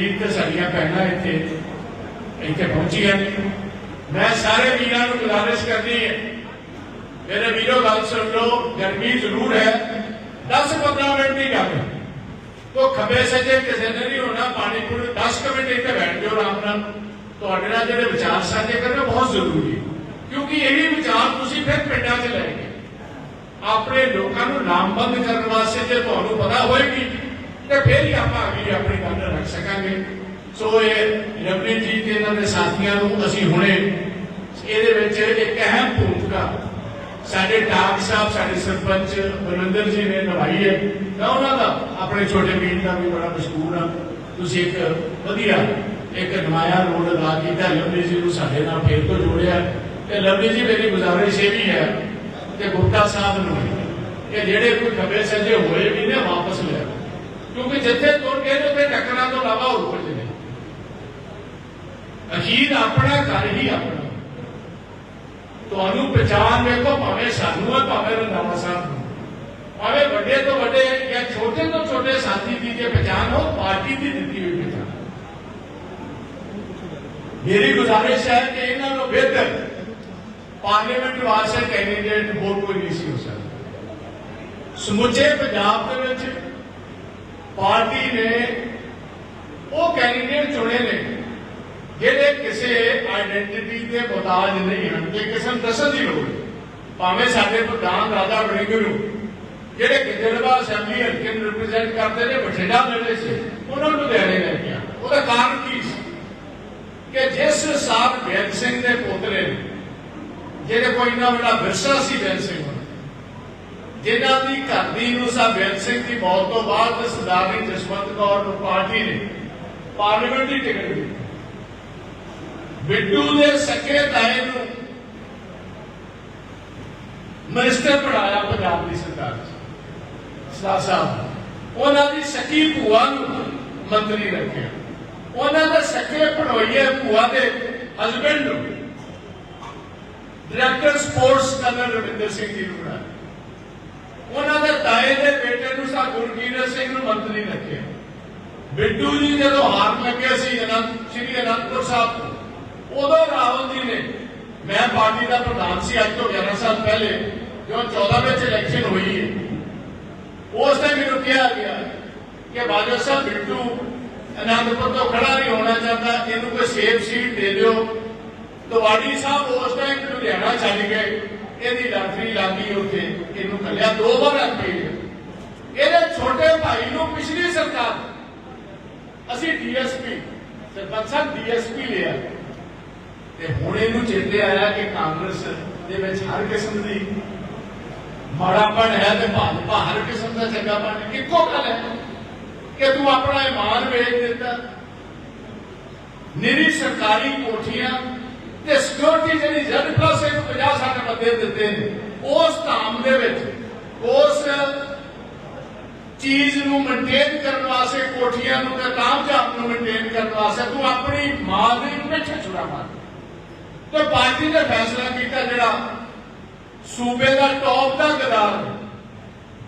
ਵੀਰ ਤੇ ਸਾਡੀਆਂ ਭੈਣਾਂ ਇੱਥੇ ਇੱਥੇ ਪਹੁੰਚੀਆਂ ਮੈਂ ਸਾਰੇ ਵੀਰਾਂ ਨੂੰ ਗੁਜ਼ਾਰਿਸ਼ ਕਰਨੀ ਹੈ, ਮੇਰੇ ਵੀਰੋ ਗੱਲ ਸੁਣ ਲਓ, ਗਰਮੀ ਜ਼ਰੂਰ ਹੈ। 10-15 ਮਿੰਟ ਦੀ ਗੱਲ ਹੈ। ਤੋ ਖੱਬੇ ਸੱਜੇ ਕਿਸੇ ਨੇ ਨਹੀਂ ਹੋਣਾ, ਪਾਣੀ ਪੂਰੀ 10 ਕੁ ਮਿੰਟ ਇੱਥੇ ਬੈਠ ਜਾਓ ਆਰਾਮ ਨਾਲ। ਤੁਹਾਡੇ ਨਾਲ ਜਿਹੜੇ ਵਿਚਾਰ ਸਾਂਝੇ ਕਰਨੇ ਬਹੁਤ ਜ਼ਰੂਰੀ ਹੈ। ਕਿਉਂਕਿ ਇਹੀ ਵਿਚਾਰ ਤੁਸੀਂ ਫਿਰ ਪਿੰਡਾਂ 'ਚ ਲੈ ਗਏ ਆਪਣੇ ਲੋਕਾਂ ਨੂੰ ਨਾਮਬੰਦ ਕਰਨ ਵਾਸਤੇ ਜੇ ਤੁਹਾਨੂੰ ਪਤਾ ਹੋਏਗੀ ਤੇ ਫਿਰ ਹੀ ਆਪਾਂ ਅਗਲੀ ਆਪਣੀ ਗੱਲ ਰੱਖ ਸਕਾਂਗੇ। ਸੋ ਇਹ ਰਵੀ ਜੀ ਤੇ ਇਹਨਾਂ ਦੇ ਸਾਥੀਆਂ ਨੂੰ ਅਸੀਂ ਹੁਣੇ ਇਹਦੇ ਵਿੱਚ ਇੱਕ ਅਹਿਮ ਭੂਮਿਕਾ, ਸਾਡੇ ਟਾਕ ਸਾਹਿਬ, ਸਾਡੇ ਸਰਪੰਚ ਬਲਵਿੰਦਰ ਜੀ ਨੇ ਨਿਭਾਈ ਹੈ। ਤਾਂ ਉਹਨਾਂ ਦਾ ਆਪਣੇ ਛੋਟੇ ਵੀਰ ਦਾ ਵੀ ਬੜਾ ਮਸ਼ਹੂਰ ਆ। ਤੁਸੀਂ ਇੱਕ ਵਧੀਆ ਇੱਕ ਨਵਾਇਆ ਰੋਲ ਅਦਾ ਕੀਤਾ ਲਵਲੀ ਜੀ ਨੂੰ ਸਾਡੇ ਨਾਲ ਫੇਰ ਤੋਂ ਜੋੜਿਆ। ਤੇ ਲਵਲੀ ਜੀ ਮੇਰੀ ਗੁਜ਼ਾਰਿਸ਼ ਇਹ ਵੀ ਹੈ ਕਿ ਗੁਪਤਾ ਸਾਹਿਬ ਨੂੰ, ਕਿ ਜਿਹੜੇ ਕੋਈ ਖੱਬੇ ਸੱਜੇ ਹੋਏ ਵੀ ਨੇ, ਵਾਪਸ ਕਿਉਂਕਿ ਜਿੱਥੇ ਤੁਰ ਗਏ ਨੇ, ਉੱਥੇ ਟੱਕਰਾਂ ਤੋਂ ਇਲਾਵਾ ਹੋਰ ਕੁਝ ਨਹੀਂ। ਅਖੀਰ ਆਪਣਾ ਘਰ ਹੀ ਆਪਣਾ। ਤੁਹਾਨੂੰ ਪਛਾਣ ਵੇਖੋ, ਭਾਵੇਂ ਸਾਨੂੰ ਹੈ ਭਾਵੇਂ ਰੰਧਾਵਾ ਸਾਹਿਬ ਨੂੰ। ਭਾਵੇਂ ਵੱਡੇ ਤੋਂ ਵੱਡੇ ਜਾਂ ਛੋਟੇ ਤੋਂ ਛੋਟੇ ਸਾਥੀ ਦੀ ਜੇ ਪਛਾਣ ਹੋ, ਪਾਰਟੀ ਦੀ ਦਿੱਤੀ ਹੋਈ ਪਛਾਣ। ਮੇਰੀ ਗੁਜ਼ਾਰਿਸ਼ ਹੈ ਕਿ ਇਹਨਾਂ ਨੂੰ ਬਿਹਤਰ ਪਾਰਲੀਮੈਂਟ ਵਾਸਤੇ ਕੈਂਡੀਡੇਟ ਹੋਰ ਕੋਈ ਨਹੀਂ ਸੀ ਹੋ ਸਕਦਾ। ਸਮੁੱਚੇ ਪੰਜਾਬ ਦੇ ਵਿੱਚ ਪਾਰਟੀ ਨੇ ਉਹ ਕੈਂਡੀਡੇਟ ਚੁਣੇ ਨੇ, ਜਿਹੜੇ ਕਿਸੇ ਆਇਡੈਂਟੀਟੀ ਦੇ ਮੁਤਾਜ ਨਹੀਂ ਹਨ ਕਿ ਕਿਸੇ ਨੂੰ ਦੱਸਣ ਦੀ ਲੋੜ ਭਾਵੇਂ ਸਾਡੇ ਪ੍ਰਧਾਨ ਰਾਜਾ ਵੜਿੰਗ ਨੂੰ ਜਿਹੜੇ ਗਿੱਦੜਵਾ ਅਸੈਂਬਲੀ ਹਲਕੇ ਨੂੰ ਰਿਪਰੈਜ਼ੈਂਟ ਕਰਦੇ ਨੇ, ਬਠਿੰਡਾ ਮਿਲਦੇ ਸੀ, ਉਹਨਾਂ ਨੂੰ ਲੁਧਿਆਣੇ ਲੈ ਗਿਆ ਉਹਦਾ ਕਾਰਨ ਕੀ ਸੀ? ਕਿ ਜਿਸ ਸਾਹਿਬ ਬੇਅੰਤ ਸਿੰਘ ਦੇ ਪੋਤਰੇ ਨੇ, ਜਿਹੜੇ ਕੋਈ ਨਾ ਵੱਡਾ ਵਿਰਸਾ ਸੀ ਬੇਅੰਤ ਸਿੰਘ ਜਿਨ੍ਹਾਂ ਦੀ ਘਰ ਦੀ ਨੂੰ ਸਾਹਿਬ ਸਿੰਘ ਦੀ ਮੌਤ ਤੋਂ ਬਾਅਦ ਸਰਦਾਰਨੀ ਜਸਵੰਤ ਕੌਰ ਨੂੰ ਪਾਰਟੀ ਨੇ, ਪਾਰਲੀਮੈਂਟ ਦੀ ਟਿਕਟ ਦਿੱਤੀ। ਬਿੱਟੂ ਦੇ ਸਕੇ ਤਾਏ ਨੂੰ ਮਿਨਿਸਟਰ ਬਣਾਇਆ ਪੰਜਾਬ ਦੀ ਸਰਕਾਰ। ਸਰਦਾਰ ਸਾਹਿਬ, ਉਹਨਾਂ ਦੀ ਸਕੀ ਭੂਆ ਨੂੰ ਮੰਤਰੀ ਰੱਖਿਆ। ਉਹਨਾਂ ਦੇ ਸਕੇ ਪੜੋਈਏ ਭੂਆ ਦੇ ਹਸਬੰਡ ਨੂੰ director sports colonel Ravinder Singh ji ਨੂੰ ਉਹਨਾਂ ਦੇ ਤਾਏ ਦੇ ਬੇਟੇ ਨੂੰ ਸਾ ਗੁਰਕੀਰਤ ਸਿੰਘ ਨੂੰ ਮੰਤਰੀ ਰੱਖਿਆ। ਬਿੱਟੂ ਜੀ ਜਦੋਂ ਹਾਰ ਲੱਗੇ ਸੀ ਅਨੰਦ ਸ਼੍ਰੀ ਅਨੰਦਪੁਰ ਸਾਹਿਬ ਤੋਂ, ਉਦੋਂ ਰਾਵਲ ਜੀ ਨੇ, ਮੈਂ ਪਾਰਟੀ ਦਾ ਪ੍ਰਧਾਨ ਸੀ ਅੱਜ ਤੋਂ 11 ਸਾਲ ਪਹਿਲੇ, ਜਦੋਂ 14 ਵਿੱਚ ਇਲੈਕਸ਼ਨ ਹੋਈ ਹੈ, ਉਸ ਟਾਈਮ ਮੈਨੂੰ ਕਿਹਾ ਗਿਆ ਕਿ ਬਾਜਵਾ ਸਾਹਿਬ, ਬਿੱਟੂ ਅਨੰਦਪੁਰ ਤੋਂ ਖੜਾ ਨਹੀਂ ਹੋਣਾ ਚਾਹੁੰਦਾ, ਇਹਨੂੰ ਕੋਈ ਸੇਫ ਸੀਟ ਦੇ ਦਿਓ। ਤਵਾੜੀ ਸਾਹਿਬ ਉਸ ਟਾਈਮ ਲੁਧਿਆਣਾ ਚੱਲ ਗਏ। ਇਹਦੀ ਲਾਟਰੀ ਲੱਗੀ ਉੱਥੇ, ਇਹਨੂੰ ਕੱਲਿਆ, ਦੋ ਵਾਰ ਅੱਗੇ ਇਹਦੇ ਛੋਟੇ ਭਾਈ ਨੂੰ ਪਿਛਲੀ ਸਰਕਾਰ, ਅਸੀਂ ਡੀਐਸਪੀ, ਸਰਪੰਚ ਸਾਹਿਬ ਡੀਐਸਪੀ ਲਿਆ। ਤੇ ਹੁਣ ਇਹਨੂੰ ਚੇਤੇ ਆਇਆ ਕਿ ਕਾਂਗਰਸ ਦੇ ਵਿੱਚ ਹਰ ਕਿਸਮ ਦੀ ਮਾੜਾਪਣ ਹੈ ਤੇ ਭਾਜਪਾ ਹਰ ਕਿਸਮ ਦਾ ਚੰਗਾਪਣ ਇੱਕੋ ਗੱਲ ਹੈ ਕਿ ਤੂੰ ਆਪਣਾ ਇਮਾਨ ਵੇਚ ਦਿੱਤਾ। ਨਿਰੀ ਸਰਕਾਰੀ ਕੋਠੀਆਂ ਤੇ ਸਿਕਿਉਰਿਟੀ ਜਿਹੜੀ ਜ਼ੈਡ ਪਲੱਸ ਇੱਕ 50 60 ਬੰਦੇ ਦਿੱਤੇ ਨੇ। ਉਸ ਧਾਮ ਦੇ ਵਿੱਚ, ਉਸ ਚੀਜ਼ ਨੂੰ ਮੇਨਟੇਨ ਕਰਨ ਵਾਸਤੇ, ਕੋਠੀਆਂ ਨੂੰ ਤੇ ਕਾਮਯਾਬ ਨੂੰ ਮੇਨਟੇਨ ਕਰਨ ਵਾਸਤੇ ਤੂੰ ਆਪਣੀ ਮਾਂ ਦੇ ਪਿੱਛੇ ਛੁਰਾ ਮਾਰ। ਤੇ ਪਾਰਟੀ ਨੇ ਫੈਸਲਾ ਕੀਤਾ ਜਿਹੜਾ ਸੂਬੇ ਦਾ ਟੌਪ ਦਾ ਗਦਾਰ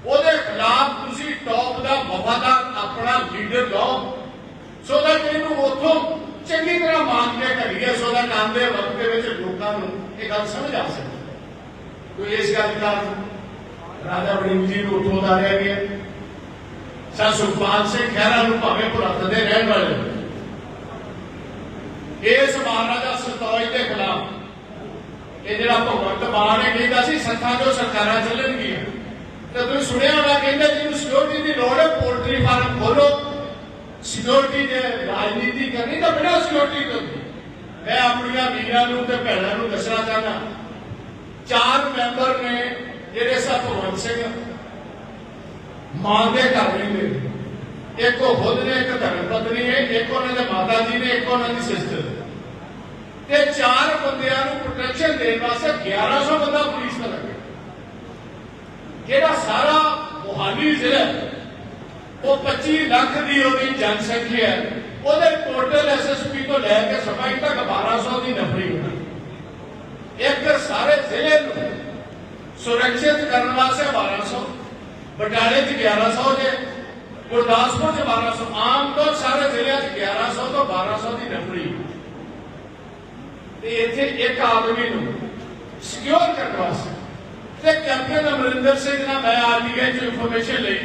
ਉਹਦੇ ਖਿਲਾਫ ਤੁਸੀਂ ਟੌਪ ਦਾ ਵਫਾਦਾਰ, ਆਪਣਾ ਲੀਡਰ ਲਓ। ਸੋ that ਇਹਨੂੰ ਉਥੋਂ ਚੰਗੀ ਤਰ੍ਹਾਂ ਮੰਨ ਕੇ ਕਰੀਏ ਸੋ that ਆਉਂਦੇ ਵਕਤ ਦੇ ਵਿੱਚ ਲੋਕਾਂ ਨੂੰ ਇਹ ਗੱਲ ਸਮਝ ਆ ਸਕੇ। ਕੋਈ ਇਸ ਗੱਲ ਦਾ ਰਾਜਾ ਵੜਿੰਗ ਜੀ ਨੂੰ ਉਥੋਂ ਦਾ ਰਹਿ ਗਿਆ। ਸਾ ਸੁਖਪਾਲ ਸਿੰਘ ਖਹਿਰਾ ਨੂੰ ਭਾਵੇਂ ਭੁਲੱਥ ਦੇ ਰਹਿਣ ਵਾਲੇ ਇਸ ਮਹਾਰਾਜਾ ਸਤੌਜ ਦੇ ਖਿਲਾਫ ਇਹ ਜਿਹੜਾ ਭਗਵੰਤ ਮਾਨ ਨੇ ਕਹਿੰਦਾ ਸੀ, ਸੱਥਾਂ ਜੋ ਸਰਕਾਰਾਂ ਚੱਲਣਗੀਆਂ। ਤੇ ਤੁਸੀਂ ਸੁਣਿਆ ਹੋਣਾ ਕਹਿੰਦੇ ਜਿਹਨੂੰ ਸਿਕਿਉਰਿਟੀ ਦੀ ਲੋੜ ਹੈ ਪੋਲਟਰੀ ਫਾਰਮ ਖੋਲੋ ਸਿਕਿਉਰਿਟੀ ਦੇ ਰਾਜਨੀਤੀ ਕਰਨੀ ਤਾਂ ਬਿਨਾਂ ਸਿਕਿਉਰਿਟੀ ਤੋਂ। ਮੈਂ ਆਪਣੀਆਂ ਵੀਰਾਂ ਨੂੰ ਤੇ ਭੈਣਾਂ ਨੂੰ ਦੱਸਣਾ ਚਾਹੁੰਦਾ ਚਾਰ ਮੈਂਬਰ ਨੇ ਜਿਹੜੇ ਸਭ ਭਗਵੰਤ ਸਿੰਘ ਮਾਨ ਦੇ ਘਰ ਰਹਿੰਦੇ ਨੇ ਇੱਕ ਉਹ ਖੁਦ ਨੇ, ਇੱਕ ਧਰਮ ਪਤਨੀ ਹੈ, ਇੱਕ ਉਹਨਾਂ ਦੇ ਮਾਤਾ ਜੀ ਨੇ, ਇੱਕ ਉਹਨਾਂ ਦੀ ਸਿਸਟਰ ਤੇ ਚਾਰ ਬੰਦਿਆਂ ਨੂੰ ਪ੍ਰੋਟੈਕਸ਼ਨ ਦੇਣ ਵਾਸਤੇ 1100 ਬੰਦਾ ਪੁਲਿਸ ਦਾ ਲੱਗਿਆ ਜਿਹੜਾ ਸਾਰਾ ਮੁਹਾਲੀ ਜ਼ਿਲ੍ਹਾ ਉਹ 25 ਲੱਖ ਦੀ ਉਹਦੀ ਜਨਸੰਖਿਆ ਹੈ। ਉਹਦੇ ਟੋਟਲ ਐਸਐਸਪੀ ਤੋਂ ਲੈ ਕੇ ਸਫ਼ਾਈ ਤੱਕ 1200 ਦੀ ਨਫਰੀ ਹੋਣੀ ਇੱਕ ਸਾਰੇ ਜ਼ਿਲ੍ਹੇ ਨੂੰ ਸੁਰੱਖਿਅਤ ਕਰਨ ਵਾਸਤੇ 1200 ਬਟਾਲੇ 'ਚ 1100 ਦੇ ਗੁਰਦਾਸਪੁਰ 'ਚ 1200 ਆਮ ਤੌਰ ਸਾਰੇ ਜ਼ਿਲ੍ਹਿਆਂ 'ਚ 1100 ਤੋਂ 1200 ਦੀ ਨਫਰੀ ਤੇ ਇੱਥੇ ਇੱਕ ਆਦਮੀ ਨੂੰ ਸਿਕਿਉਰ ਕਰਨ ਵਾਸਤੇ ਤੇ ਕੈਪਟਨ ਅਮਰਿੰਦਰ ਸਿੰਘ ਨਾਲ ਮੈਂ ਆਰਡੀਏ ਚ ਇਨਫੋਰਮੇਸ਼ਨ ਲਈ।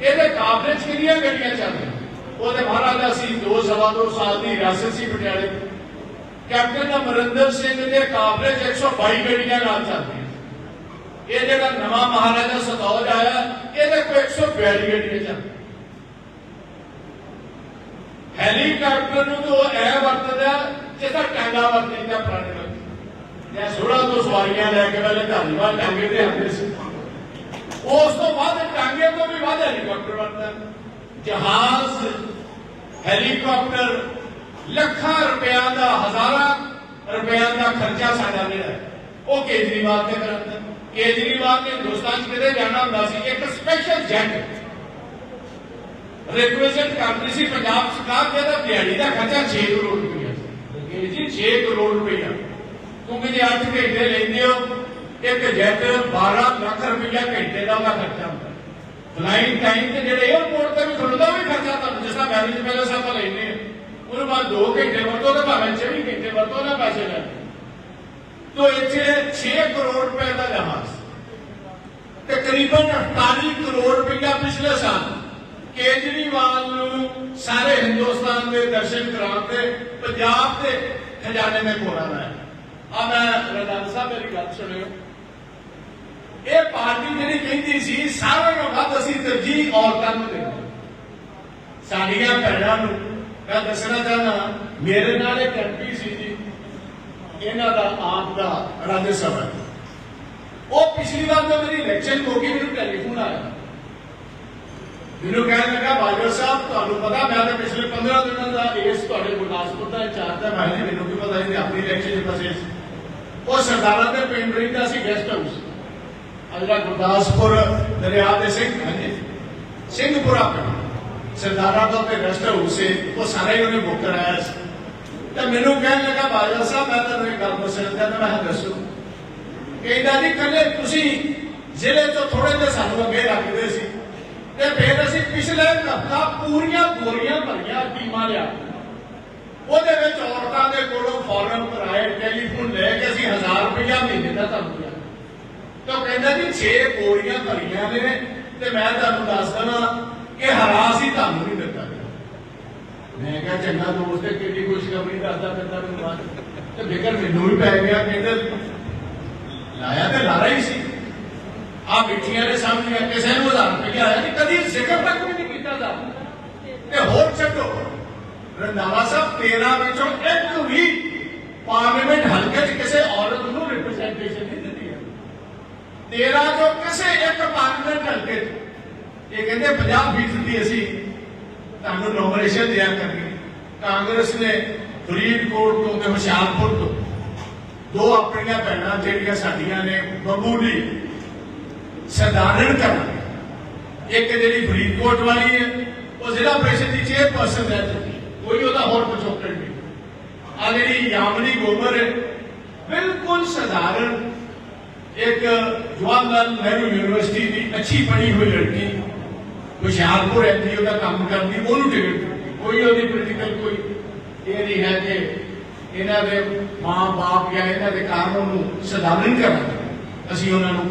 ਇਹਦੇ ਕਾਬਰੇ ਚ ਕਿੰਨੀਆਂ ਗੱਡੀਆਂ ਚੱਲਦੀਆਂ? ਉਹਦੇ ਮਹਾਰਾਜਾ ਸੀ 2 ਸਵਾ 2 ਸਾਲ ਦੀ ਹਿਰਾਸਤ ਸੀ ਪਟਿਆਲੇ ਕੈਪਟਨ ਅਮਰਿੰਦਰ ਸਿੰਘ ਦੇ ਕਾਬਲੇ ਚ 122 ਗੱਡੀਆਂ ਨਾਲ ਚੱਲਦੀਆਂ। ਇਹ ਜਿਹੜਾ ਨਵਾਂ ਮਹਾਰਾਜਾ ਸਤੌਜ ਆਇਆ ਇਹਦੇ ਕੋਲ 142 ਗੱਡੀਆਂ ਚੱਲਦੀਆਂ। ਹੈਲੀਕਾਪਟਰ ਨੂੰ ਤਾਂ ਐ ਵਰਤਦਾ ਜਿੱਦਾਂ ਟਾਂਗਾ ਵਰਤਦਾ ਪੁਰਾਣੇ ਲੋਕ ਜਾਂ ਸੋੜਾ ਤੋਂ ਸਵਾਰੀਆਂ ਲੈ ਕੇ ਪਹਿਲੇ ਧਾਰੀਵਾਲ ਟਾਂਗੇ ਤੇ ਆਉਂਦੇ ਸੀ। ਉਸ ਤੋਂ ਬਾਅਦ ਟਾਂਗੇ ਤੋਂ ਵੀ ਵੱਧ ਹੈਲੀਕਾਪਟਰ ਵਰਤਦਾ। ਜਹਾਜ਼, ਹੈਲੀਕਾਪਟਰ ਲੱਖਾਂ ਰੁਪਿਆਂ ਦਾ, ਹਜ਼ਾਰਾਂ ਰੁਪਿਆਂ ਦਾ ਖਰਚਾ ਸਾਡਾ ਜਿਹੜਾ ਉਹ ਕੇਜਰੀਵਾਲ ਤੇ ਕਰਾਂਦਾ ਕੇਜਰੀਵਾਲ ਨੇ ਹਿੰਦੁਸਤਾਨ 'ਚ ਕਿਤੇ ਜਾਣਾ ਹੁੰਦਾ ਸੀ, ਇੱਕ ਸਪੈਸ਼ਲ ਜੈਟ ਰਿਪਰੈਜ਼ੈਂਟ ਕਰਦੀ ਸੀ ਪੰਜਾਬ ਸਰਕਾਰ ਜਿਹਦਾ ਦਿਹਾੜੀ ਦਾ ਖਰਚਾ 6 ਕਰੋੜ ਰੁਪਇਆ ਸੀ। ਇਹ ਜੀ 6 ਕਰੋੜ ਰੁਪਇਆ ਕਿਉਂਕਿ ਜੇ 8 ਘੰਟੇ ਲੈਂਦੇ ਹੋ, ਇੱਕ ਜੈਟ 12 ਲੱਖ ਰੁਪਇਆ ਘੰਟੇ ਦਾ ਉਹਦਾ ਖਰਚਾ ਹੁੰਦਾ। ਫਲਾਈਟ ਟਾਈਮ ਤੇ ਜਿਹੜੇ 에어ਪੋਰਟ ਤੇ ਵੀ ਖੜਦਾ ਵੀ ਖਰਚਾ ਤੁਹਾਨੂੰ, ਜਿਸ ਤਰ੍ਹਾਂ ਮੈਰਿਜ ਪੈਲੇਸ ਆਪਾਂ ਲੈਂਦੇ ਹਾਂ ਉਹਨੂੰ ਬਾਅਦ 2 ਘੰਟੇ ਵਰਤੋ ਤੇ ਭਾਵੇਂ 24 ਘੰਟੇ ਵਰਤੋ ਨਾ ਪੈਸੇ ਲੈ ਤੋ ਇੱਥੇ 6 ਕਰੋੜ ਰੁਪਏ ਦਾ ਜਹਾਜ਼। ਤਕਰੀਬਨ 48 ਕਰੋੜ ਰੁਪਇਆ ਪਿਛਲੇ ਸਾਲ ਕੇਜਰੀਵਾਲ ਨੂੰ ਸਾਰੇ ਹਿੰਦੁਸਤਾਨ ਦੇ ਦਰਸ਼ਨ ਕਰਾਉਣ ਤੇ ਪੰਜਾਬ ਦੇ ਖਜ਼ਾਨੇ ਵਿੱਚ ਕੋਣਾ ਹੈ ਆ ਮੈਂ ਰਦਾਨ ਸਾਹਿਬ ਮੇਰੀ ਗੱਲ ਸੁਣਿਓ। ਇਹ ਪਾਰਟੀ ਜਿਹੜੀ ਕਹਿੰਦੀ ਸੀ, ਸਾਰਿਆਂ ਨੂੰ ਵੱਧ ਅਸੀਂ ਤਰਜੀਹ ਔਰਤਾਂ ਨੂੰ ਦਿੰਦੇ ਸਾਡੀਆਂ ਭੈਣਾਂ ਨੂੰ ਮੈਂ ਦੱਸਣਾ ਚਾਹਨਾ ਮੇਰੇ ਨਾਲ ਇੱਕ ਐਮਪੀ ਸੀ ਜੀ। ਇਹਨਾਂ ਦਾ ਆਪ ਦਾ ਰਾਜ ਸਭਾ ਉਹ ਪਿਛਲੀ ਵਾਰ ਜਦੋਂ ਮੇਰੀ ਇਲੈਕਸ਼ਨ ਹੋ ਗਈ, ਮੈਨੂੰ ਟੈਲੀਫੋਨ ਆਇਆ। ਮੈਨੂੰ ਕਹਿਣ ਲੱਗਾ, ਬਾਜਵਾ ਸਾਹਿਬ, ਤੁਹਾਨੂੰ ਪਤਾ, ਮੈਂ ਤਾਂ ਪਿਛਲੇ 15 ਦਿਨਾਂ ਦਾ ਇਸ ਤੁਹਾਡੇ ਗੁਰਦਾਸਪੁਰ ਦਾ ਇੰਚਾਰਜ ਹੈ। ਭਾਈ ਜੀ, ਮੈਨੂੰ ਕੀ ਪਤਾ ਨਹੀਂ ਆਪਣੀ ਇਲੈਕਸ਼ਨ ਦੇ ਫਸੇ ਉਹ ਸਰਦਾਰਾਂ ਦੇ ਪਿੰਡ ਰਹਿੰਦਾ ਸੀ ਗੈਸਟ ਹਾਊਸ ਆ ਗੁਰਦਾਸਪੁਰ, ਦਰਿਆ ਦੇ ਸਿੰਘ, ਹਾਂਜੀ। ਸਿੰਘਪੁਰਾ ਪਿੰਡ। ਸਰਦਾਰਾਂ ਦਾ ਤੇ ਗੈਸਟ ਹਾਊਸ ਉਹ ਸਾਰਾ ਹੀ ਉਹਨੇ ਬੁੱਕ ਕਰਾਇਆ ਸੀ। ਤੇ ਮੈਨੂੰ ਕਹਿਣ ਲੱਗਾ, ਬਾਜਵਾ ਸਾਹਿਬ, ਮੈਂ ਤੁਹਾਨੂੰ ਇੱਕ ਗੱਲ ਦੱਸਣਾ ਚਾਹੁੰਦਾ ਮੈਂ ਦੱਸੋ। ਕਹਿੰਦਾ ਜੀ, ਕੱਲੇ ਤੁਸੀਂ ਜ਼ਿਲ੍ਹੇ ਤੋਂ ਥੋੜੇ ਜਿਹਾ ਸਾਨੂੰ ਅੱਗੇ ਰੱਖਦੇ ਸੀ। ਤੇ ਫਿਰ ਅਸੀਂ ਪਿਛਲੇ ਹਫਤਾ ਪੂਰੀਆਂ ਗੋਰੀਆਂ ਭਰੀਆਂ ਟੀਮਾਂ ਲਿਆ। ਉਹਦੇ ਵਿੱਚ ਔਰਤਾਂ ਦੇ ਕੋਲੋਂ ਫਾਰਮ ਭਰਾਏ ਟੈਲੀਫੋਨ ਲੈ ਕੇ ਅਸੀਂ 1000 ਰੁਪਇਆ ਮਹੀਨੇ ਦਾ ਤੁਹਾਨੂੰ ਦਿਆ। ਤਾਂ ਕਹਿੰਦਾ ਜੀ 6 ਗੋਰੀਆਂ ਭਰੀਆਂ ਨੇ, ਤੇ ਮੈਂ ਤੁਹਾਨੂੰ ਦੱਸ ਦਣਾ ਕਿ ਹਰਾਸ ਹੀ ਤੁਹਾਨੂੰ ਨਹੀਂ ਦਿੱਤਾ ਗਿਆ। ਮੈਂ ਕਿਹਾ ਚੰਗਾ ਦੋਸਤ ਹੈ ਕਿੰਨੀ ਖੁਸ਼ਖਬਰੀ ਦੱਸਦਾ ਫਿਰਦਾ ਮੈਨੂੰ ਬਾਅਦ ਤੇ ਫਿਕਰ ਮੈਨੂੰ ਵੀ ਪੈ ਗਿਆ ਕਹਿੰਦਾ ਲਾਇਆ ਤੇ ਲਾਰਾ ਹੀ ਸੀ। ਆ ਮਿੱਠੀਆਂ ਦੇ ਸਾਹਮਣੇ ਕਿਸੇ ਨੂੰ ਹਜ਼ਾਰ ਰੁਪਇਆ ਆਇਆ ਨਹੀਂ ਕਦੀ ਜ਼ਿਕਰ ਤੱਕ ਵੀ ਨਹੀਂ ਕੀਤਾ ਦਾ ਤੇ ਹੋਰ ਛੱਡੋ ਰੰਦਾਵਾ ਸਾਹਿਬ 13 ਵਿੱਚੋਂ ਇੱਕ ਵੀ ਪਾਰਲੀਮੈਂਟ ਹਲਕੇ 'ਚ ਕਿਸੇ ਔਰਤ ਨੂੰ ਰਿਪਰੈਜ਼ੈਂਟੇਸ਼ਨ ਨਹੀਂ ਦਿੱਤੀ ਹੈ 13 ਚੋਂ ਕਿਸੇ ਇੱਕ ਪਾਰਲੀਮੈਂਟ ਹਲਕੇ 'ਚ ਇਹ ਕਹਿੰਦੇ 50% ਦੀ ਅਸੀਂ ਤੁਹਾਨੂੰ ਨੋਮੀਨੇਸ਼ਨ ਦਿਆ ਕਰਨੀ ਕਾਂਗਰਸ ਨੇ ਫਰੀਦਕੋਟ ਤੋਂ ਤੇ ਹੁਸ਼ਿਆਰਪੁਰ ਤੋਂ ਦੋ ਆਪਣੀਆਂ ਭੈਣਾਂ ਜਿਹੜੀਆਂ ਸਾਡੀਆਂ ਨੇ ਬਬੂਲੀ ਸਧਾਰਨ ਕਰਨਾ ਇੱਕ ਜਿਹੜੀ ਫਰੀਦਕੋਟ ਵਾਲੀ ਹੈ, ਉਹ ਜ਼ਿਲ੍ਹਾ ਪ੍ਰੀਸ਼ਦ ਦੀ ਚੇਅਰਪਰਸਨ ਹੈ। ਕੋਈ ਉਹਦਾ ਹੋਰ ਪਿਛੋਕੜ ਨਹੀਂ। ਆ ਜਿਹੜੀ ਯਾਮਨੀ ਗੋਬਰ ਹੈ, ਬਿਲਕੁਲ ਸਧਾਰਨ ਇੱਕ ਜਵਾਹਰ ਲਾਲ ਨਹਿਰੂ ਯੂਨੀਵਰਸਿਟੀ ਦੀ ਅੱਛੀ ਪੜ੍ਹੀ ਹੋਈ ਲੜਕੀ। ਹੁਸ਼ਿਆਰਪੁਰ ਐਨਜੀਓ ਦਾ ਕੰਮ ਕਰਦੀ, ਉਹਨੂੰ ਟਿਕਟ ਕੋਈ ਉਹਦੀ ਪੋਲੀਟੀਕਲ ਕੋਈ ਇਹ ਨਹੀਂ ਹੈ ਕਿ ਇਹਨਾਂ ਦੇ ਮਾਂ-ਬਾਪ ਜਾਂ ਇਹਨਾਂ ਦੇ ਕਾਰਨ ਨੂੰ ਸਧਾਰਨ ਕਰਨਾ ਅਸੀਂ ਉਹਨਾਂ ਨੂੰ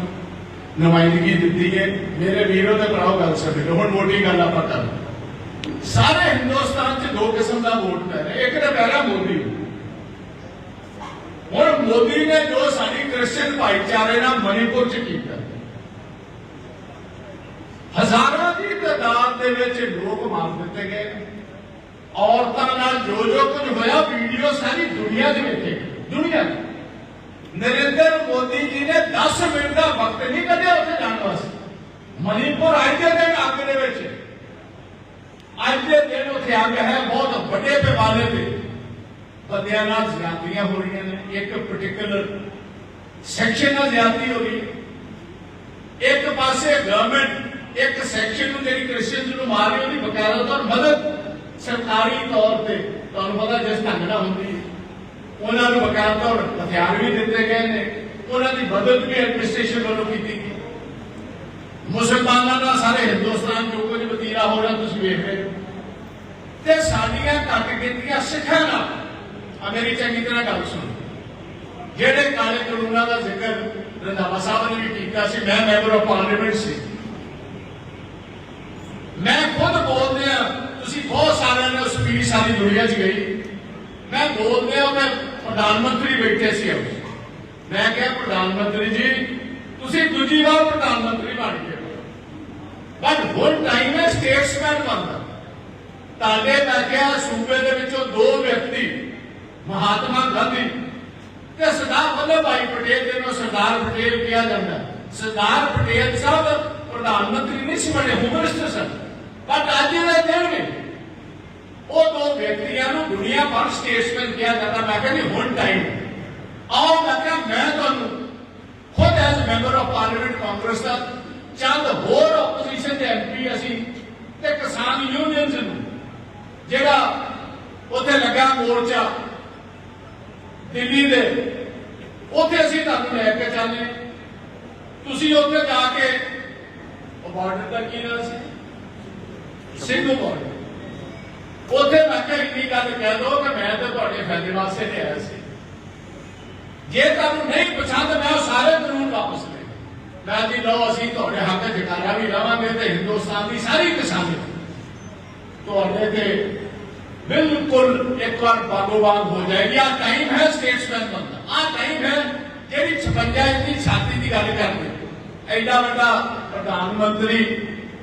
ਨੁਮਾਇੰਦਗੀ ਦਿੱਤੀ ਹੈ। ਮੇਰੇ ਵੀਰੋ, ਤੇ ਭਰਾਓ ਗੱਲ ਸਮਝੋ ਹੁਣ ਮੋਟੀ ਗੱਲ ਆਪਾਂ ਕਰ ਸਾਰੇ ਹਿੰਦੁਸਤਾਨ 'ਚ ਦੋ ਕਿਸਮ ਦਾ ਵੋਟ ਪੈ ਰਿਹਾ। ਇੱਕ ਤਾਂ ਪਹਿਲਾ ਮੋਦੀ। ਹੁਣ ਮੋਦੀ ਨੇ ਜੋ ਸਾਡੀ ਕ੍ਰਿਸਚੀਅਨ ਭਾਈਚਾਰੇ ਨਾਲ ਮਣੀਪੁਰ 'ਚ ਕੀਤਾ। ਹਜ਼ਾਰਾਂ ਦੀ ਤਾਦਾਦ ਦੇ ਵਿੱਚ ਲੋਕ ਮਾਰ ਦਿੱਤੇ ਗਏ। ਔਰਤਾਂ ਨਾਲ ਜੋ ਜੋ ਕੁਝ ਹੋਇਆ, ਵੀਡੀਓ ਸਾਰੀ ਦੁਨੀਆ ਦੇ ਵਿੱਚ ਦੁਨੀਆ ਨਰਿੰਦਰ ਮੋਦੀ ਜੀ ਨੇ 10 ਮਿੰਟ ਦਾ ਵਕਤ ਨਹੀਂ ਕੱਢਿਆ ਉੱਥੇ ਜਾਣ ਵਾਸਤੇ। ਮਨੀਪੁਰ ਅੱਜ ਦੇ ਦਿਨ ਅੱਗ ਦੇ ਵਿੱਚ। ਅੱਜ ਦੇ ਦਿਨ ਉੱਥੇ ਅੱਗ ਹੈ, ਬਹੁਤ ਵੱਡੇ ਪੈਮਾਨੇ ਤੇ। ਬੰਦਿਆਂ ਨਾਲ ਜ਼ਿਆਦਤੀਆਂ ਹੋ ਰਹੀਆਂ ਨੇ। ਇੱਕ ਪਾਰਟਿਕੂਲਰ ਸੈਕਸ਼ਨ ਨਾਲ ਜ਼ਿਆਦਤੀ ਹੋ ਰਹੀ ਹੈ ਇੱਕ ਪਾਸੇ ਗਵਰਨਮੈਂਟ ਇੱਕ ਸੈਕਸ਼ਨ ਨੂੰ ਜਿਹੜੀ ਕ੍ਰਿਸਚੀਅਨਸ ਨੂੰ ਮਾਰ ਰਹੀ ਉਹਦੀ ਬਕਾਇਦਾ ਤੌਰ ਮਦਦ ਸਰਕਾਰੀ ਤੌਰ ਤੇ, ਤੁਹਾਨੂੰ ਪਤਾ ਜਿਸ ਢੰਗ ਨਾਲ ਹੁੰਦੀ ਉਹਨਾਂ ਨੂੰ ਬਕਾਇਦਾ ਤੌਰ ਹਥਿਆਰ ਵੀ ਦਿੱਤੇ ਗਏ ਨੇ। ਉਹਨਾਂ ਦੀ ਮਦਦ ਵੀ ਐਡਮਿਨਿਸਟ੍ਰੇਸ਼ਨ ਵੱਲੋਂ ਕੀਤੀ ਗਈ। ਮੁਸਲਮਾਨਾਂ ਦਾ ਸਾਰੇ ਹਿੰਦੁਸਤਾਨ ਜੋ ਕੁਝ ਵਤੀਰਾ ਹੋ ਰਿਹਾ, ਤੁਸੀਂ ਵੇਖ ਰਹੇ ਹੋ। ਤੇ ਸਾਡੀਆਂ ਘੱਟ ਗਿਣਤੀਆਂ ਸਿੱਖਾਂ ਨਾਲ। ਆ ਮੇਰੀ ਚੰਗੀ ਤਰ੍ਹਾਂ ਗੱਲ ਸੁਣੋ। ਜਿਹੜੇ ਕਾਲੇ ਕਾਨੂੰਨਾਂ ਦਾ ਜ਼ਿਕਰ ਰੰਧਾਵਾ ਸਾਹਿਬ ਨੇ ਵੀ ਕੀਤਾ ਸੀ, ਮੈਂ ਮੈਂਬਰ ਆਫ ਪਾਰਲੀਮੈਂਟ ਸੀ। ਮੈਂ ਖੁਦ ਬੋਲਦੇ ਆ, ਤੁਸੀਂ ਬਹੁਤ ਸਾਰਿਆਂ ਨੇ ਉਸ ਸਪੀਚ ਸਾਰੀ ਦੁਨੀਆ 'ਚ ਗਈ। ਮੈਂ ਬੋਲਦੇ ਆ ਮੈਂ ਪ੍ਰਧਾਨ ਮੰਤਰੀ ਬੈਠੇ ਸੀ ਉਸ ਮੈਂ ਕਿਹਾ, ਪ੍ਰਧਾਨ ਮੰਤਰੀ ਜੀ, ਤੁਸੀਂ ਦੂਜੀ ਵਾਰ ਪ੍ਰਧਾਨ ਮੰਤਰੀ ਬਣ ਗਏ ਬਟ ਹੁਣ ਟਾਈਮ ਹੈ ਸਟੇਟਸਮੈਨ ਬਣਦਾ ਤੁਹਾਡੇ ਮੈਂ ਕਿਹਾ ਸੂਬੇ ਦੇ ਵਿੱਚੋਂ ਦੋ ਵਿਅਕਤੀ, ਮਹਾਤਮਾ ਗਾਂਧੀ ਤੇ ਸਰਦਾਰ ਵੱਲਭ ਭਾਈ ਪਟੇਲ ਦੇ ਨੂੰ ਸਰਦਾਰ ਪਟੇਲ ਕਿਹਾ ਜਾਂਦਾ। ਸਰਦਾਰ ਪਟੇਲ ਸਾਹਿਬ, ਪ੍ਰਧਾਨ ਮੰਤਰੀ ਨਹੀਂ ਸੀ ਬਣੇ ਹੋਮ ਮਿਨਿਸਟਰ ਸਨ। ਬਟ ਅੱਜ ਦੇ ਦਿਨ ਨੇ ਉਹ ਦੋ ਵਿਅਕਤੀਆਂ ਨੂੰ ਦੁਨੀਆ ਭਰ ਸਟੇਟਸਮੈਨ ਕਿਹਾ ਜਾਂਦਾ। ਮੈਂ ਕਹਿੰਦੀ ਹੁਣ ਟਾਈਮ ਆਓ ਮੈਂ ਕਿਹਾ, ਮੈਂ ਤੁਹਾਨੂੰ ਖੁਦ as member of parliament Congress ਦਾ ਚੰਦ ਹੋਰ ਆਪੋਜੀਸ਼ਨ ਦੇ ਐਮਪੀ ਅਸੀਂ ਤੇ ਕਿਸਾਨ ਯੂਨੀਅਨਸ ਨੂੰ, ਜਿਹੜਾ ਉੱਥੇ ਲੱਗਾ ਮੋਰਚਾ ਦਿੱਲੀ ਦੇ, ਉੱਥੇ ਅਸੀਂ ਤੁਹਾਨੂੰ ਲੈ ਕੇ ਚੱਲੇ ਤੁਸੀਂ ਉੱਥੇ ਜਾ ਕੇ, ਉਹ ਬਾਰਡਰ ਦਾ ਕੀ ਨਾਮ ਸੀ? ਸਿੰਘੂ ਬਾਰਡਰ ਉੱਥੇ ਮੈਂ ਇੰਨੀ ਗੱਲ ਕਹਿ ਦੋ ਕਿ ਮੈਂ ਤਾਂ ਤੁਹਾਡੇ ਫਾਇਦੇ ਵਾਸਤੇ ਨਹੀਂ ਆਇਆ ਸੀ। ਜੇ ਤੁਹਾਨੂੰ ਨਹੀਂ ਪਸੰਦ, ਮੈਂ ਉਹ ਸਾਰੇ ਕਾਨੂੰਨ ਵਾਪਸ ਲੈ ਮੈਂ ਜੀ ਲਓ, ਅਸੀਂ ਤੁਹਾਡੇ ਹੱਕ ਜਕਾਰਾ ਵੀ ਲਵਾਂਗੇ ਤੇ ਹਿੰਦੁਸਤਾਨ ਦੀ ਸਾਰੀ ਕਿਸਾਨੀ। ਤੁਹਾਡੇ ਤੇ ਬਿਲਕੁਲ ਇੱਕ ਵਾਰ ਬਾਗੋਬਾਗ ਹੋ ਜਾਏਗੀ। ਆ ਟਾਈਮ ਹੈ ਸਟੇਟਸਮੈਨ ਬੰਦਾ ਆ ਟਾਈਮ ਹੈ ਜਿਹੜੀ 56 ਇੰਚ ਦੀ ਛਾਤੀ ਦੀ ਗੱਲ ਕਰਦੇ ਐਡਾ ਵੱਡਾ ਪ੍ਰਧਾਨ ਮੰਤਰੀ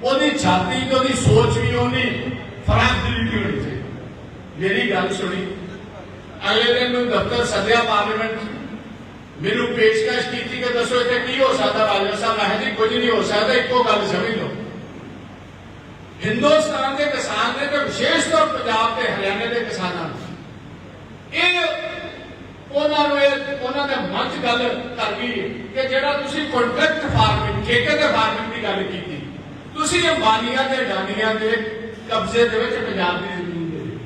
ਉਹਦੀ ਛਾਤੀ ਤੇ ਉਹਦੀ ਸੋਚ ਵੀ ਉਹਨੀ ਫਰਾਕ ਦਿਲੀ ਦੀ ਹੋਣੀ ਚਾਹੀਦੀ। ਮੇਰੀ ਗੱਲ ਸੁਣੀ। ਅਗਲੇ ਦਿਨ ਨੂੰ ਦਫ਼ਤਰ ਸੱਦਿਆ ਪਾਰਲੀਮੈਂਟ ਮੈਨੂੰ ਪੇਸ਼ਕਸ਼ ਕੀਤੀ ਕਿ ਦੱਸੋ ਇੱਥੇ ਕੀ ਹੋ ਸਕਦਾ ਬਾਜਵਾ ਸਾਹਿਬ, ਮੈਂ ਕਿਹਾ ਜੀ ਕੁਝ ਨਹੀਂ ਹੋ ਸਕਦਾ, ਇੱਕੋ ਗੱਲ ਸਮਝ ਲਓ। ਹਿੰਦੁਸਤਾਨ ਦੇ ਕਿਸਾਨ ਨੇ ਤੇ ਵਿਸ਼ੇਸ਼ ਤੌਰ ਪੰਜਾਬ ਤੇ ਹਰਿਆਣੇ ਦੇ ਕਿਸਾਨਾਂ ਨੂੰ। ਇਹ ਉਹਨਾਂ ਨੂੰ ਇਹ, ਉਹਨਾਂ ਦੇ ਮਨ 'ਚ ਗੱਲ ਕਰ ਗਈ ਕਿ ਜਿਹੜਾ ਤੁਸੀਂ ਕੰਟਰੈਕਟ ਫਾਰਮਿੰਗ ਠੇਕੇ ਦੇ ਫਾਰਮਿੰਗ ਦੀ ਗੱਲ ਕੀਤੀ ਤੁਸੀਂ ਅੰਬਾਨੀਆਂ ਤੇ ਡਾਨੀਆਂ ਦੇ ਕਬਜ਼ੇ ਦੇ ਵਿੱਚ ਪੰਜਾਬ ਦੀ ਜ਼ਮੀਨ ਦੇ ਰਹੇ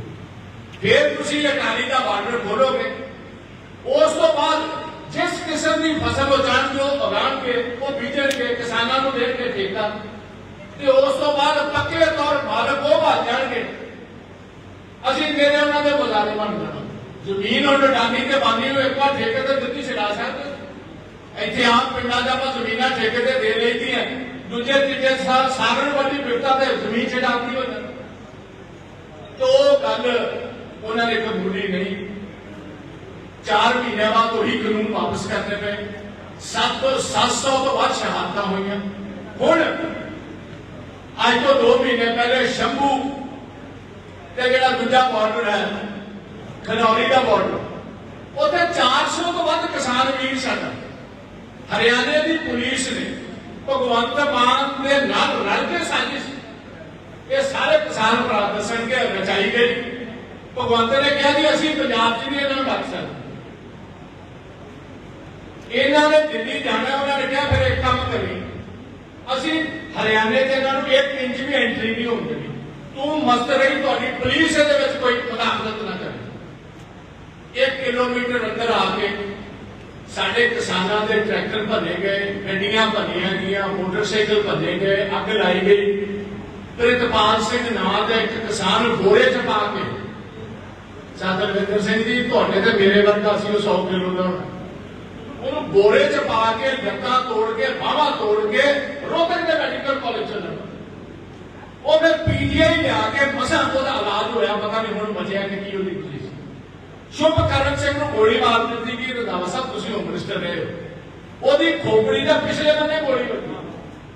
ਫਿਰ ਤੁਸੀਂ ਅਟਾਰੀ ਦਾ ਬਾਰਡਰ ਖੋਲੋਗੇ। ਉਸ ਤੋਂ ਬਾਅਦ ਜਿਸ ਕਿਸਮ ਦੀ ਫਸਲ ਉਹ ਜਾਣਗੇ ਉਹ ਉਗਾਣਗੇ ਉਹ ਬੀਜਣਗੇ ਕਿਸਾਨਾਂ ਨੂੰ ਦੇਣਗੇ ਠੇਕਾ ਤੇ ਉਸ ਤੋਂ ਬਾਅਦ ਪੱਕੇ ਤੌਰ ਮਾਲਕ ਉਹ ਬਣ ਜਾਣਗੇ। ਅਸੀਂ ਤੇਰੇ ਉਹਨਾਂ ਦੇ ਮੁਲਾਜ਼ਮ ਬਣ ਜਾਣਾ ਜ਼ਮੀਨ ਉਹ ਡਾਂਗੀ ਤੇ ਬਾਨੀ ਨੂੰ ਇੱਕ ਵਾਰ ਠੇਕੇ ਤੇ ਦਿੱਤੀ ਛਡਾ ਸਕਦੇ ਇੱਥੇ ਆਪ ਪਿੰਡਾਂ ਦਾ ਆਪਾਂ ਜ਼ਮੀਨਾਂ ਠੇਕੇ ਤੇ ਦੇ ਲਈਆਂ ਦੂਜੇ ਤੀਜੇ ਸਾਲ ਸਾਗਰ ਵੱਡੀ ਬਿਪਤਾ ਤੇ ਜ਼ਮੀਨ ਛਡਾਉਂਦੀ ਹੋ ਜਾਂਦੀ ਤੇ ਉਹ ਗੱਲ ਉਹਨਾਂ ਨੇ ਕਬੂਲੀ ਨਹੀਂ 4 ਮਹੀਨਿਆਂ ਬਾਅਦ ਉਹੀ ਕਾਨੂੰਨ ਵਾਪਸ ਕਰਨੇ ਪਏ। 7 700 ਤੋਂ ਵੱਧ ਸ਼ਹਾਦਤਾਂ ਹੋਈਆਂ। ਹੁਣ, ਅੱਜ ਤੋਂ 2 ਮਹੀਨੇ ਪਹਿਲੇ ਸ਼ੰਭੂ ਤੇ ਜਿਹੜਾ ਦੂਜਾ ਬਾਰਡਰ ਹੈ, ਖਨੌਰੀ ਦਾ ਬਾਰਡਰ ਉੱਥੇ 400 ਤੋਂ ਵੱਧ ਕਿਸਾਨ ਵੀਰ ਸਨ। ਹਰਿਆਣੇ ਦੀ ਪੁਲਿਸ ਨੇ ਭਗਵੰਤ ਮਾਨ ਦੇ ਨਾਲ ਰਲ ਕੇ ਸਾਜ਼ਿਸ਼ ਇਹ ਸਾਰੇ ਕਿਸਾਨ ਭਰਾ ਦੱਸਣਗੇ ਰਚਾਈ ਗਈ ਭਗਵੰਤ ਨੇ ਕਿਹਾ ਜੀ ਅਸੀਂ ਪੰਜਾਬ 'ਚ ਨਹੀਂ ਇਹਨਾਂ ਨੂੰ ਰੱਖ ਸਕਦੇ ਇਹਨਾਂ ਨੇ ਦਿੱਲੀ ਜਾਣਾ ਉਹਨਾਂ ਨੇ ਕਿਹਾ ਫਿਰ ਇੱਕ ਕੰਮ ਕਰੀ ਅਸੀਂ ਹਰਿਆਣੇ 'ਚ ਇਹਨਾਂ ਨੂੰ ਇੱਕ ਇੰਚ ਵੀ ਐਂਟਰੀ ਨਹੀਂ ਹੋਣ ਦੇਣੀ ਤੂੰ ਮਸਤ ਰਹੀ ਤੁਹਾਡੀ ਪੁਲਿਸ ਇਹਦੇ ਵਿੱਚ ਕੋਈ ਮੁਦਾਖਲਤ ਨਾ ਕਰੇ 1 ਕਿਲੋਮੀਟਰ ਅੰਦਰ ਆ ਕੇ ਸਾਡੇ ਕਿਸਾਨਾਂ ਦੇ ਟਰੈਕਟਰ ਭੰਨੇ ਗਏ, ਗੱਡੀਆਂ ਭੰਨੀਆਂ ਗਈਆਂ, ਮੋਟਰਸਾਈਕਲ ਭੰਨੇ ਗਏ, ਅੱਗ ਲਾਈ ਗਈ। ਪ੍ਰਿਤਪਾਲ ਸਿੰਘ ਨਾਂ ਦਾ ਇੱਕ ਕਿਸਾਨ ਗੋਰੇ ਚ ਪਾ ਕੇ। ਸਾਦਰਵਿੰਦਰ ਸਿੰਘ ਜੀ, ਤੁਹਾਡੇ ਤੇ ਮੇਰੇ ਵਰਗਾ ਸੀ ਉਹ 100 ਕਿਲੋ ਦਾ ਉਹਨੂੰ ਗੋਰੇ ਚ ਪਾ ਕੇ, ਲੱਤਾਂ ਤੋੜ ਕੇ, ਬਾਹਾਂ ਤੋੜ ਕੇ, ਰੋਹਤਕ ਦੇ ਮੈਡੀਕਲ ਕਾਲਜ ਚ ਲੱਗਾ ਉਹ ਫਿਰ ਪੀਜੀਆਈ ਲਿਆ ਕੇ ਮਸਾਂ ਉਹਦਾ ਇਲਾਜ ਹੋਇਆ, ਪਤਾ ਨਹੀਂ ਹੁਣ ਬਚਿਆ ਕਿ ਕੀ ਉਹਦੀ ਪੁਲਿਸ ਸ਼ੁਭਕਰਨ ਸਿੰਘ ਨੂੰ ਗੋਲੀ ਮਾਰ ਦਿੱਤੀ ਕਿ ਰੰਧਾਵਾ ਸਾਹਿਬ ਤੁਸੀਂ ਹੋਮ ਮਿਨਿਸਟਰ ਰਹੇ ਹੋ। ਉਹਦੀ ਖੋਪੜੀ ਦਾ ਪਿਛਲੇ ਬੰਨੇ ਗੋਲੀ ਵੱਜੀ।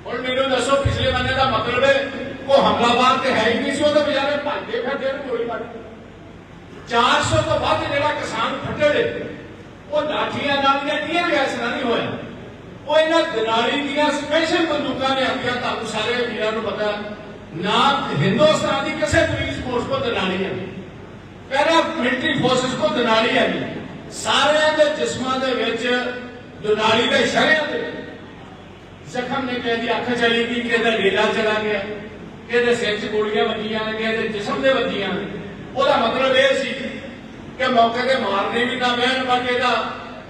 ਹੁਣ ਮੈਨੂੰ ਦੱਸੋ ਪਿਛਲੇ ਬੰਨੇ ਦਾ ਮਤਲਬ ਹੈ ਉਹ ਹਮਲਾਵਰ ਤੇ ਹੈ ਹੀ ਨਹੀਂ ਸੀ ਉਹ ਵਿਚਾਰੇ ਭੱਜਦੇ ਫਿਰਦੇ ਨੂੰ ਗੋਲੀ ਮਾਰੀ 400 ਤੋਂ ਵੱਧ ਜਿਹੜਾ ਕਿਸਾਨ ਫੱਟੜੇ ਉਹ ਲਾਠੀਆਂ ਨਾਲ ਜਾਂ ਟੀਅਰ ਗੈਸ ਨਾਲ ਨਹੀਂ ਹੋਇਆ। ਉਹ ਇਹਨਾਂ ਦਿਨਾਲੀ ਦੀਆਂ ਸਪੈਸ਼ਲ ਬੰਦੂਕਾਂ ਨੇ ਆਂਦੀਆਂ ਤੁਹਾਨੂੰ ਸਾਰੇ ਵੀਰਾਂ ਨੂੰ ਪਤਾ, ਨਾ ਹਿੰਦੁਸਤਾਨ ਦੀ ਕਿਸੇ ਪੁਲਿਸ ਫੋਰਸ ਕੋ ਦਿਨਾਲੀ ਹੈ। ਪੈਰਾ ਮਿਲਟਰੀ ਫੋਰਸਸ ਕੋ ਦਨਾਲੀ ਹੈ ਨਹੀਂ ਸਾਰਿਆਂ ਦੇ ਜਿਸਮਾਂ ਦੇ ਵਿੱਚ ਦਨਾਲੀ ਦੇ ਸ਼ਰਿਆਂ ਦੇ ਵਿੱਚ ਜ਼ਖਮ ਨੇ ਕਹਿੰਦੀ ਅੱਖ ਚਲੀ ਗਈ, ਕਿਹਦਾ ਢੇਲਾ ਚਲਾ ਗਿਆ, ਕਿਹਦੇ ਸਿਰ 'ਚ ਗੋਲੀਆਂ ਵੱਜੀਆਂ ਨੇ ਕਿਹਦੇ ਜਿਸਮ ਦੇ ਵੱਜੀਆਂ। ਉਹਦਾ ਮਤਲਬ ਇਹ ਸੀ ਕਿ ਮੌਕੇ ਤੇ ਮਾਰਨੇ ਵੀ ਨਾ ਬਹਿਣ ਬਟ ਇਹਦਾ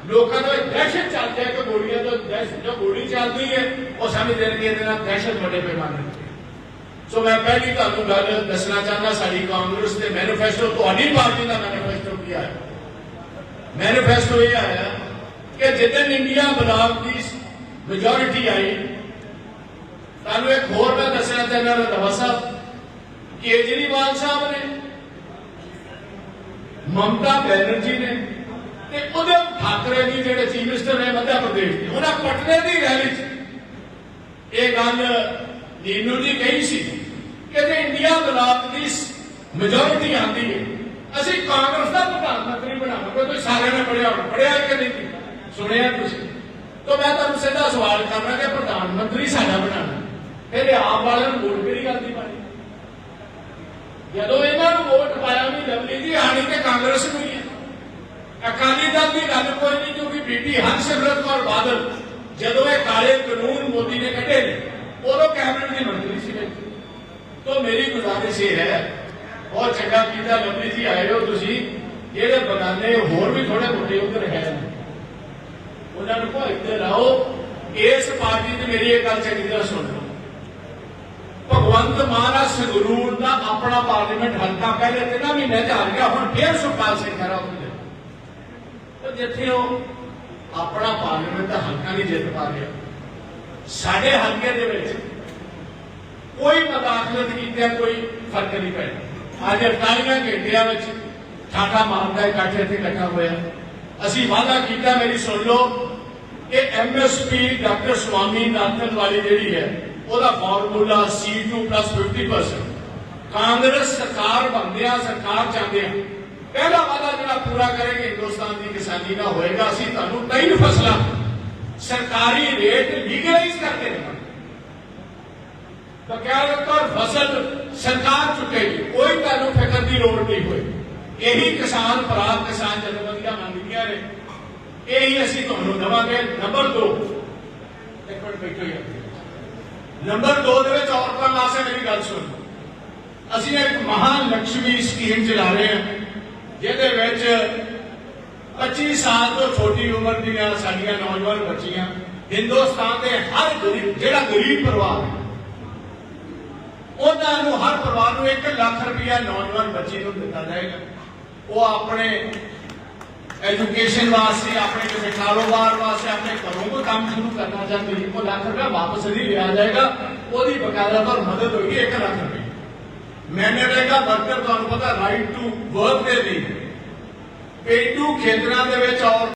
ਲੋਕਾਂ ਦਾ ਦਹਿਸ਼ਤ ਚੱਲ ਜਾਏ ਕਿ ਗੋਲੀਆਂ ਤੋਂ ਦਹਿਸ਼ਤ, ਜੋ ਗੋਲੀ ਚੱਲਦੀ ਹੈ, ਉਹ ਸਮਝਦੇ ਨੇ ਕਿ ਇਹਦੇ ਨਾਲ ਦਹਿਸ਼ਤ ਵੱਡੇ ਪੈਮਾਨੇ ਸੋ ਮੈਂ ਪਹਿਲੀ ਤੁਹਾਨੂੰ ਗੱਲ ਦੱਸਣਾ ਚਾਹੁੰਦਾ, ਸਾਡੀ ਕਾਂਗਰਸ ਦੇ ਮੈਨੀਫੈਸਟੋ ਤੁਹਾਡੀ ਪਾਰਟੀ ਦਾ ਮੈਨੀਫੈਸਟੋ ਕੀ ਆਇਆ? ਮੈਨੀਫੈਸਟੋ ਇਹ ਆਇਆ ਕਿ ਜਿੱਦਨ ਇੰਡੀਆ ਬਲਾਕ ਦੀ ਮੈਜੋਰਿਟੀ ਆਈ, ਤੁਹਾਨੂੰ ਇੱਕ ਹੋਰ ਮੈਂ ਦੱਸਣਾ ਚਾਹੁੰਦਾ ਰੰਧਾਵਾ ਸਾਹਿਬ, ਕੇਜਰੀਵਾਲ ਸਾਹਿਬ ਨੇ, ਮਮਤਾ ਬੈਨਰਜੀ ਨੇ ਤੇ ਉਧਮ ਠਾਕਰੇ ਜੀ ਜਿਹੜੇ ਚੀਫ ਮਿਨਿਸਟਰ ਨੇ ਮੱਧ ਪ੍ਰਦੇਸ਼ ਦੇ, ਉਹਨਾਂ ਪਟਨੇ ਦੀ ਰੈਲੀ 'ਚ ਇਹ ਗੱਲ ਨੀਨੂ ਜੀ ਕਹੀ ਸੀ। ਕਿ ਇੰਡੀਆ ਬਲਾਕ ਦੀ ਮੈਜੋਰਿਟੀ ਆਂਦੀ ਹੈ ਅਸੀਂ ਕਾਂਗਰਸ ਦਾ ਪ੍ਰਧਾਨ ਮੰਤਰੀ ਬਣਾਵਾਂਗੇ ਕੋਈ ਸਾਰਿਆਂ ਨੇ ਪੜਿਆ ਹੋਣਾ। ਪੜਿਆ ਕਿ ਨਹੀਂ ਸੁਣਿਆ ਤੁਸੀਂ। ਤਾਂ ਮੈਂ ਤੁਹਾਨੂੰ ਸਿੱਧਾ ਸਵਾਲ ਕਰਨਾ ਕਿ ਪ੍ਰਧਾਨ ਮੰਤਰੀ ਸਾਡਾ ਬਣਾਉਣਾ ਇਹਦੇ ਆਪ ਵਾਲਿਆਂ ਨੂੰ ਵੋਟ ਕਿਹੜੀ ਗੱਲ ਦੀ ਪਾਣੀ? ਜਦੋਂ ਇਹਨਾਂ ਨੂੰ ਵੋਟ ਪਾਇਆ ਵੀ ਲਵਲੀ ਜੀ ਆਣੀ ਤੇ ਕਾਂਗਰਸ ਨੂੰ ਹੀ ਹੈ। ਅਕਾਲੀ ਦਲ ਦੀ ਗੱਲ ਕੋਈ ਨਹੀਂ, ਕਿਉਂਕਿ ਬੀਬੀ ਹਰਸਿਮਰਤ ਕੌਰ ਬਾਦਲ ਜਦੋਂ ਇਹ ਕਾਲੇ ਕਾਨੂੰਨ ਮੋਦੀ ਨੇ ਕੱਢੇ ਨੇ, ਉਦੋਂ ਕੈਬਨਿਟ ਦੀ ਮੰਤਰੀ ਸੀ। ਤੋਂ ਮੇਰੀ ਗੁਜ਼ਾਰਿਸ਼ ਇਹ ਹੈ, ਬਹੁਤ ਚੰਗਾ ਕੀਤਾ, ਲਵਲੀ ਜੀ ਆਏ ਹੋ ਤੁਸੀਂ। ਜਿਹੜੇ ਬਗਾਨੇ ਹੋਰ ਵੀ ਥੋੜੇ ਮੋਟੇ ਉਧਰ ਹੈ। ਉਹਨਾਂ ਨੂੰ ਕਹੋ ਇੱਧਰ ਇਸ ਪਾਰਟੀ ਤੇ ਮੇਰੀ ਇਹ ਗੱਲ ਚੰਗੀ ਤਰ੍ਹਾਂ ਸੁਣ ਲਓ। ਭਗਵੰਤ ਮਾਨ ਆ, ਸੰਗਰੂਰ ਦਾ ਆਪਣਾ ਪਾਰਲੀਮੈਂਟ ਹਲਕਾ ਪਹਿਲੇ ਤਿੰਨਾਂ ਮਹੀਨੇ ਚ ਹਾਰ ਗਿਆ, ਹੁਣ ਫੇਰ ਸੁਖਪਾਲ ਸਿੰਘ ਖਰਾ ਉੱਥੇ ਤਾਂ ਜਿੱਥੇ ਉਹ ਆਪਣਾ ਪਾਰਲੀਮੈਂਟ ਦਾ ਹਲਕਾ ਨਹੀਂ ਜਿੱਤ ਪਾ ਰਿਹਾ। ਸਾਡੇ ਹਲਕੇ ਦੇ ਵਿੱਚ ਕੋਈ ਮਦਾਖਲਤ ਕੀਤਿਆਂ ਕੋਈ ਫ਼ਰਕ ਨਹੀਂ ਪੈਣਾ ਅੱਜ 48 ਘੰਟਿਆਂ ਵਿੱਚ ਠਾਠਾ ਮਾਰਦਾ ਇਕੱਠ ਇੱਥੇ ਇਕੱਠਾ ਹੋਇਆ। ਅਸੀਂ ਵਾਅਦਾ ਕੀਤਾ, ਮੇਰੀ ਸੁਣ ਲਓ, ਕਿ ਐਮਐਸਪੀ ਡਾਕਟਰ ਸਵਾਮੀ ਨਾਥਨ ਵਾਲੀ ਜਿਹੜੀ ਹੈ, ਉਹਦਾ ਫਾਰਮੂਲਾ C2 50% ਕਾਂਗਰਸ ਸਰਕਾਰ ਬੰਦਿਆ ਸਰਕਾਰ ਚਾਹੁੰਦੇ ਆ ਪਹਿਲਾ ਵਾਅਦਾ ਜਿਹੜਾ ਪੂਰਾ ਕਰੇਗੇ, ਹਿੰਦੁਸਤਾਨ ਦੀ ਕਿਸਾਨੀ ਦਾ ਹੋਏਗਾ। ਅਸੀਂ ਤੁਹਾਨੂੰ ਤਿੰਨ ਫਸਲਾਂ ਸਰਕਾਰੀ ਰੇਟ ਲੀਗਲਾਈਜ਼ ਕਰਦੇ ਦੇਵਾਂਗੇ ਬਕਾਇਦਾ ਤੌਰ ਫਸਲ ਸਰਕਾਰ ਚੁੱਕੇਗੀ, ਕੋਈ ਤੁਹਾਨੂੰ ਫਿਕਰ ਦੀ ਲੋੜ ਨਹੀਂ ਹੋਈ। ਇਹੀ ਕਿਸਾਨ ਭਰਾ, ਕਿਸਾਨ ਜਥੇਬੰਦੀਆਂ ਮੰਗਦੀਆਂ ਨੇ। ਇਹੀ ਅਸੀਂ ਤੁਹਾਨੂੰ ਦੇਵਾਂਗੇ। ਨੰਬਰ 2 ਇੱਕ ਮਿੰਟ ਬੈਠੋ ਯਾਰ ਨੰਬਰ 2 ਦੇ ਵਿੱਚ ਔਰਤਾਂ ਵਾਸਤੇ ਮੇਰੀ ਗੱਲ ਸੁਣ। ਅਸੀਂ ਇੱਕ ਮਹਾਨ ਲక్ష్ਮੀ ਸਕੀਮ ਚਲਾ ਰਹੇ ਹਾਂ, ਜਿਹਦੇ ਵਿੱਚ 25 ਸਾਲ ਤੋਂ ਛੋਟੀ ਉਮਰ ਦੀਆਂ ਸਾਡੀਆਂ ਨੌਜਵਾਨ ਬੱਚੀਆਂ, ਹਿੰਦੁਸਤਾਨ ਦੇ ਹਰ ਗਰੀਬ, ਜਿਹੜਾ ਗਰੀਬ ਪਰਿਵਾਰ ਹੈ ਉਹਨਾਂ ਨੂੰ ਹਰ ਪਰਿਵਾਰ ਨੂੰ 1 ਲੱਖ ਰੁਪਇਆ ਨੌਜਵਾਨ ਬੱਚੀ ਨੂੰ ਦਿੱਤਾ ਜਾਏਗਾ। ਉਹ ਆਪਣੇ ਐਜੂਕੇਸ਼ਨ ਵਾਸਤੇ, ਆਪਣੇ ਕਿਸੇ ਕਾਰੋਬਾਰ ਵਾਸਤੇ, ਆਪਣੇ ਘਰੋਂ ਕੋਈ ਕੰਮ ਸ਼ੁਰੂ ਕਰਨਾ ਚਾਹੁੰਦੀ ਹੈ ਉਹ ਲੱਖ ਰੁਪਇਆ ਵਾਪਸ ਨਹੀਂ ਲਿਆ ਜਾਏਗਾ। ਉਹਦੀ ਬਕਾਇਦਾ ਤੌਰ ਮਦਦ ਹੋਏਗੀ 1 ਲੱਖ ਰੁਪਏ ਮੈਨੇਰੇਗਾ ਵਰਕਰ, ਤੁਹਾਨੂੰ ਪਤਾ ਰਾਈਟ ਟੂ ਵਰਕ ਦੇ ਲਈ। ਪੇਂਡੂ ਖੇਤਰਾਂ ਦੇ ਵਿੱਚ ਔਰ